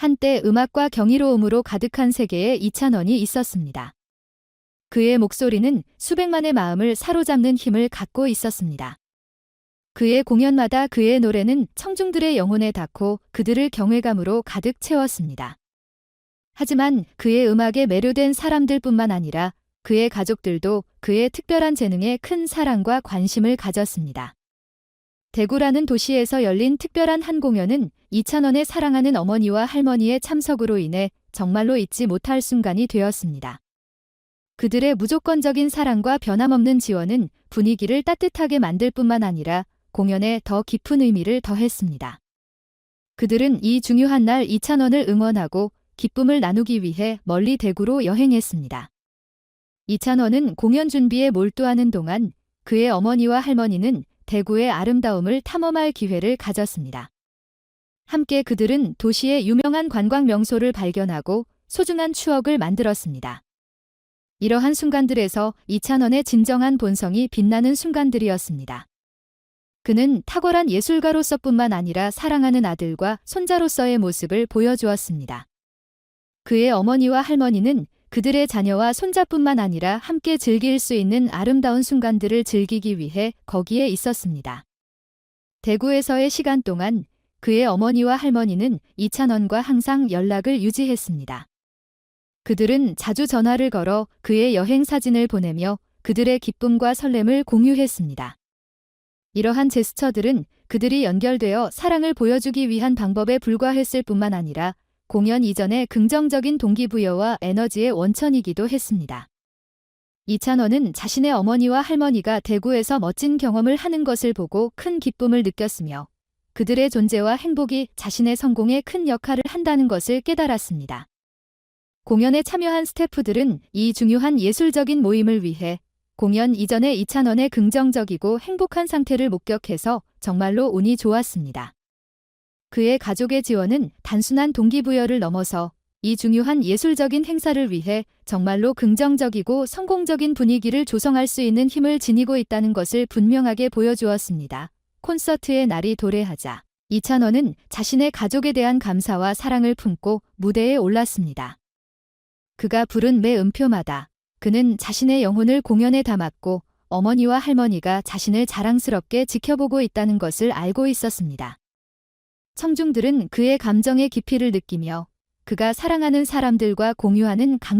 한때 음악과 경이로움으로 가득한 세계에 이찬원이 있었습니다. 그의 목소리는 수백만의 마음을 사로잡는 힘을 갖고 있었습니다. 그의 공연마다 그의 노래는 청중들의 영혼에 닿고 그들을 경외감으로 가득 채웠습니다. 하지만 그의 음악에 매료된 사람들뿐만 아니라 그의 가족들도 그의 특별한 재능에 큰 사랑과 관심을 가졌습니다. 대구라는 도시에서 열린 특별한 한 공연은 이찬원의 사랑하는 어머니와 할머니의 참석으로 인해 정말로 잊지 못할 순간이 되었습니다. 그들의 무조건적인 사랑과 변함없는 지원은 분위기를 따뜻하게 만들 뿐만 아니라 공연에 더 깊은 의미를 더했습니다. 그들은 이 중요한 날 이찬원을 응원하고 기쁨을 나누기 위해 멀리 대구로 여행했습니다. 이찬원은 공연 준비에 몰두하는 동안 그의 어머니와 할머니는 대구의 아름다움을 탐험할 기회를 가졌습니다. 함께 그들은 도시의 유명한 관광 명소를 발견하고 소중한 추억을 만들었습니다. 이러한 순간들에서 이찬원의 진정한 본성이 빛나는 순간들이었습니다. 그는 탁월한 예술가로서뿐만 아니라 사랑하는 아들과 손자로서의 모습을 보여주었습니다. 그의 어머니와 할머니는 그들의 자녀와 손자뿐만 아니라 함께 즐길 수 있는 아름다운 순간들을 즐기기 위해 거기에 있었습니다. 대구에서의 시간 동안 그의 어머니와 할머니는 이찬원과 항상 연락을 유지했습니다. 그들은 자주 전화를 걸어 그의 여행 사진을 보내며 그들의 기쁨과 설렘을 공유했습니다. 이러한 제스처들은 그들이 연결되어 사랑을 보여주기 위한 방법에 불과했을 뿐만 아니라 공연 이전의 긍정적인 동기부여와 에너지의 원천이기도 했습니다. 이찬원은 자신의 어머니와 할머니가 대구에서 멋진 경험을 하는 것을 보고 큰 기쁨을 느꼈으며 그들의 존재와 행복이 자신의 성공에 큰 역할을 한다는 것을 깨달았습니다. 공연에 참여한 스태프들은 이 중요한 예술적인 모임을 위해 공연 이전에 이찬원의 긍정적이고 행복한 상태를 목격해서 정말로 운이 좋았습니다. 그의 가족의 지원은 단순한 동기부여를 넘어서 이 중요한 예술적인 행사를 위해 정말로 긍정적이고 성공적인 분위기를 조성할 수 있는 힘을 지니고 있다는 것을 분명하게 보여주었습니다. 콘서트의 날이 도래하자 이찬원은 자신의 가족에 대한 감사와 사랑을 품고 무대에 올랐습니다. 그가 부른 매 음표마다 그는 자신의 영혼을 공연에 담았고 어머니와 할머니가 자신을 자랑스럽게 지켜보고 있다는 것을 알고 있었습니다. 청중들은 그의 감정의 깊이를 느끼며 그가 사랑하는 사람들과 공유하는 강